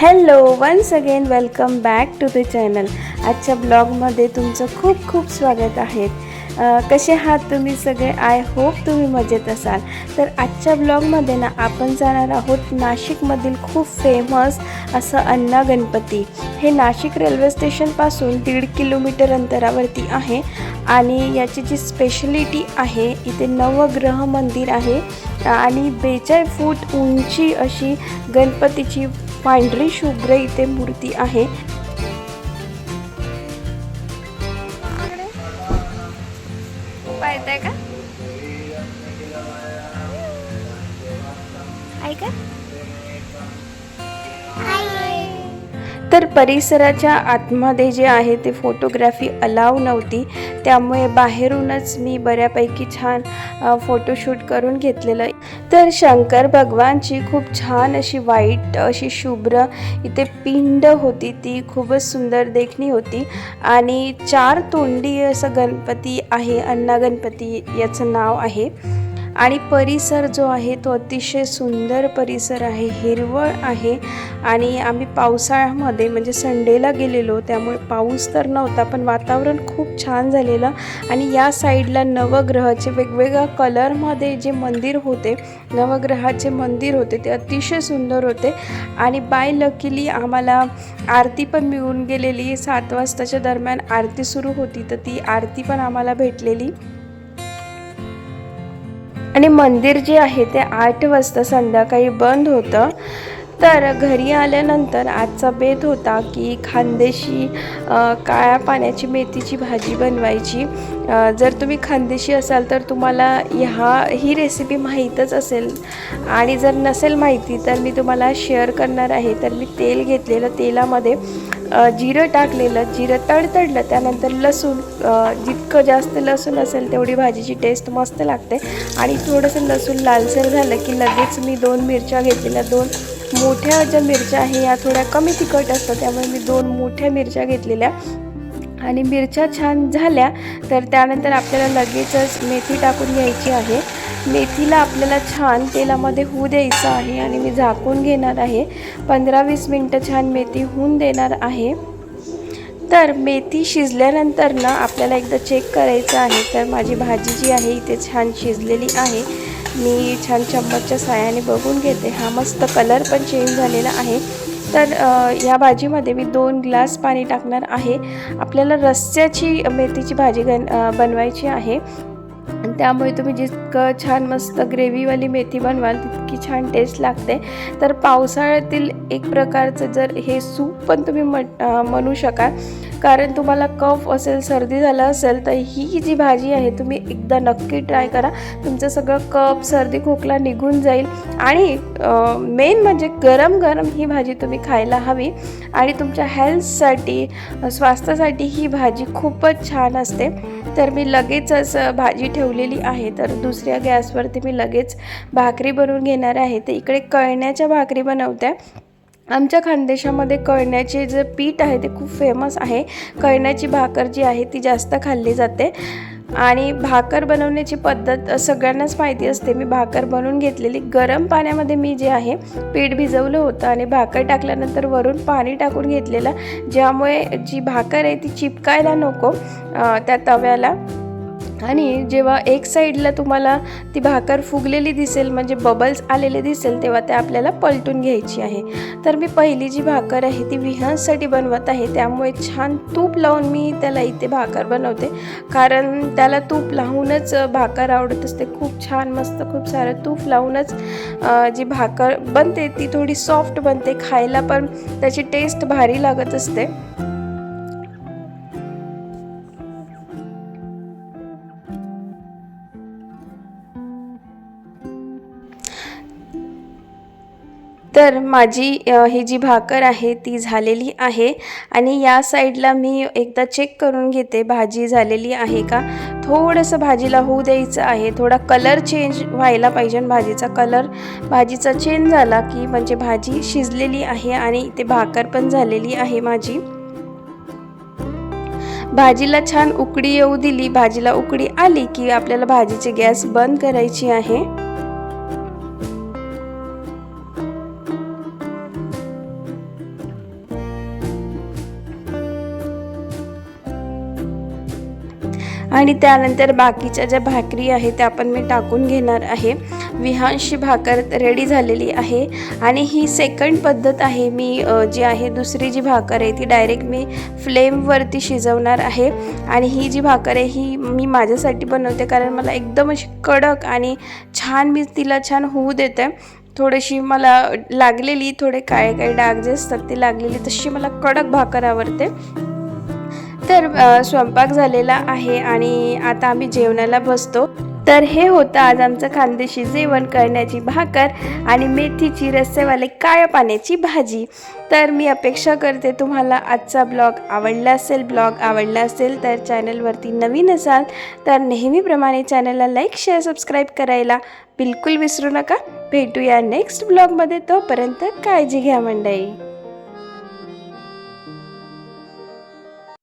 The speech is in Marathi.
Hello once again welcome back to the channel आजच्या ब्लॉगमध्ये तुमचं खूप खूप स्वागत आहे. कसे आहात तुम्ही सगळे? आय होप तुम्ही मजेत असाल. तर आजच्या ब्लॉगमध्ये ना आपण जाणार आहोत नाशिकमधील खूप फेमस असं अण्णा गणपती. हे नाशिक रेल्वे स्टेशनपासून दीड किलोमीटर अंतरावरती आहे आणि याची जी स्पेशलिटी आहे इथे नवग्रह मंदिर आहे. आणि बेचाळीस फूट उंची अशी गणपतीची पांढरी शुभ्र इथे मूर्ती आहे. पाहताय का? ऐका तर परिसराच्या आतमध्ये जे आहे ते फोटोग्राफी अलाव नव्हती. त्यामुळे बाहेरूनच मी बऱ्यापैकी छान फोटोशूट करून घेतलेलं. तर शंकर भगवानची खूप छान अशी वाईट अशी शुभ्र इथे पिंड होती ती खूपच सुंदर देखणी होती. आणि चार तोंडी असं गणपती आहे अण्णा गणपती याचं नाव आहे. आणि परिसर जो आहे तो अतिशय सुंदर परिसर आहे हिरवळ आहे आणि आम्ही पावसाळ्यामध्ये म्हणजे संडेला गेलेलो त्यामुळे पाऊस तर नव्हता पण वातावरण खूप छान झालेलं आणि या साईडला नवग्रहाचे वेगवेगळ्या कलरमध्ये जे मंदिर होते नवग्रहाचे मंदिर होते ते अतिशय सुंदर होते आणि बाय लकीली आम्हाला आरती पण मिळून गेलेली. सात वाजताच्या दरम्यान आरती सुरू होती तर ती आरती पण आम्हाला भेटलेली. आणि मंदिर जे आहे ते आठ वाजता संध्याकाळी बंद होतं. तर घरी आल्यानंतर आजचा बेत होता की खानदेशी काळ्या पाण्याची मेथीची भाजी बनवायची. जर तुम्ही खानदेशी असाल तर तुम्हाला ह्या ही रेसिपी माहीतच असेल. आणि जर नसेल माहिती तर मी तुम्हाला शेअर करणार आहे. तर मी तेल घेतलेलं तेलामध्ये जिरं टाकलेलं जिरं तडतडलं त्यानंतर लसूण जितकं जास्त लसूण असेल तेवढी भाजीची टेस्ट मस्त लागते. आणि थोडंसं लसूण लालसर झालं की लगेच मी दोन मिरच्या घेतलेल्या दोन मोठ्या ज्या मिरच्या आहे या थोड्या कमी तिखट असतात त्यामुळे मी दोन मोठ्या मिरच्या घेतलेल्या. आणि मिरच्या छान झाल्या तर त्यानंतर आपल्याला लगेचच मेथी टाकून घ्यायची आहे. मेथीला आपल्याला छान तेलामध्ये होऊ द्यायचं आहे आणि मी झाकून घेणार आहे. पंधरा वीस मिनटं छान मेथी होऊन देणार आहे. तर मेथी शिजल्यानंतर ना आपल्याला एकदा चेक करायचं आहे. तर माझी भाजी जी आहे इथे छान शिजलेली आहे. मी छान चम्मचच्या साह्याने बघून घेते. हा मस्त कलर पण चेंज झालेला आहे. तर ह्या या भाजीमध्ये मी दोन ग्लास पाणी टाकणार आहे. आपल्याला रस्स्याची मेथीची भाजी गण बनवायची आहे. आणि त्यामुळे तुम्ही जितकं छान मस्त ग्रेव्हीवाली मेथी बनवाल तितकी छान टेस्ट लागते. तर पावसाळ्यातील एक प्रकारचं जर हे सूप पण तुम्ही म्हण म्हणू शकाल कारण तुम्हाला कफ असेल सर्दी झालं असेल तर ही जी भाजी आहे तुम्ही एकदा नक्की ट्राय करा. तुमचं सगळं कफ सर्दी खोकला निघून जाईल. आणि मेन म्हणजे गरम गरम ही भाजी तुम्ही खायला हवी. आणि तुमच्या हेल्थसाठी स्वास्थ्यासाठी ही भाजी खूपच छान असते. तर मी लगेचच भाजी ठेवलेली आहे. तर दुसऱ्या गॅसवरती मी लगेच भाकरी बनवून घेणार आहे. तर इकडे कळण्याच्या भाकरी बनवत्या आमच्या खानदेशामध्ये कळण्याचे जे पीठ आहे ते खूप फेमस आहे. कळण्याची भाकर जी आहे ती जास्त खाल्ली जाते. आणि भाकर बनवण्याची पद्धत सगळ्यांनाच माहिती असते. मी भाकर बनवून घेतलेली गरम पाण्यामध्ये मी जे आहे पीठ भिजवलं होतं आणि भाकर टाकल्यानंतर वरून पाणी टाकून घेतलेलं. ज्यामुळे जी भाकर आहे ती चिपकायला नको त्या तव्याला. आणि जेव्हा एक साईडला तुम्हाला ती भाकर फुगलेली दिसेल म्हणजे बबल्स आलेले दिसेल तेव्हा ते आपल्याला पलटून घ्यायची आहे. तर मी पहिली जी भाकर आहे ती विहांसाठी बनवत आहे. त्यामुळे छान तूप लावून मी त्याला इथे भाकर बनवते. कारण त्याला तूप लावूनच भाकर आवडत असते. खूप छान मस्त खूप सारं तूप लावूनच जी भाकर बनते ती थोडी सॉफ्ट बनते. खायला पण त्याची टेस्ट भारी लागत असते. तर माझी ही जी भाकर आहे ती झालेली आहे आणि या साईडला मी एकदा चेक करून घेते भाजी झालेली आहे का. थोडंसं भाजीला होऊ द्यायचं आहे थोडा कलर चेंज व्हायला पाहिजे आणि भाजीचा कलर भाजीचा चेंज झाला की म्हणजे भाजी शिजलेली आहे आणि ते भाकर पण झालेली आहे माझी. भाजीला छान उकडी येऊ दिली भाजीला उकडी आली की आपल्याला भाजीची गॅस बंद करायची आहे. आणि त्यानंतर बाकीच्या ज्या भाकरी आहे त्या पण मी टाकून घेणार आहे. विहांशी भाकर रेडी झालेली आहे. आणि ही सेकंड पद्धत आहे मी जी आहे दुसरी जी भाकर आहे ती डायरेक्ट मी फ्लेमवरती शिजवणार आहे. आणि ही जी भाकर आहे ही मी माझ्यासाठी बनवते कारण मला एकदम अशी कडक आणि छान मी तिला छान होऊ देते. थोडीशी मला लागलेली थोडे काळे काळे डाग जे असतात ते लागलेली तशी मला कडक भाकर आवडते. तर स्वयंपाक झालेला आहे आणि आता आम्ही जेवणाला बसतो. तर हे होतं आज आमचं खानदेशी जेवण करण्याची भाकर आणि मेथीची रस्सेवाले काळ्या पाण्याची भाजी. तर मी अपेक्षा करते तुम्हाला आजचा ब्लॉग आवडला असेल ब्लॉग आवडला असेल तर चॅनलवरती नवीन असाल तर नेहमीप्रमाणे चॅनलला लाईक शेअर सबस्क्राईब करायला बिलकुल विसरू नका. भेटूया नेक्स्ट ब्लॉगमध्ये. तोपर्यंत काळजी घ्या मंडळी.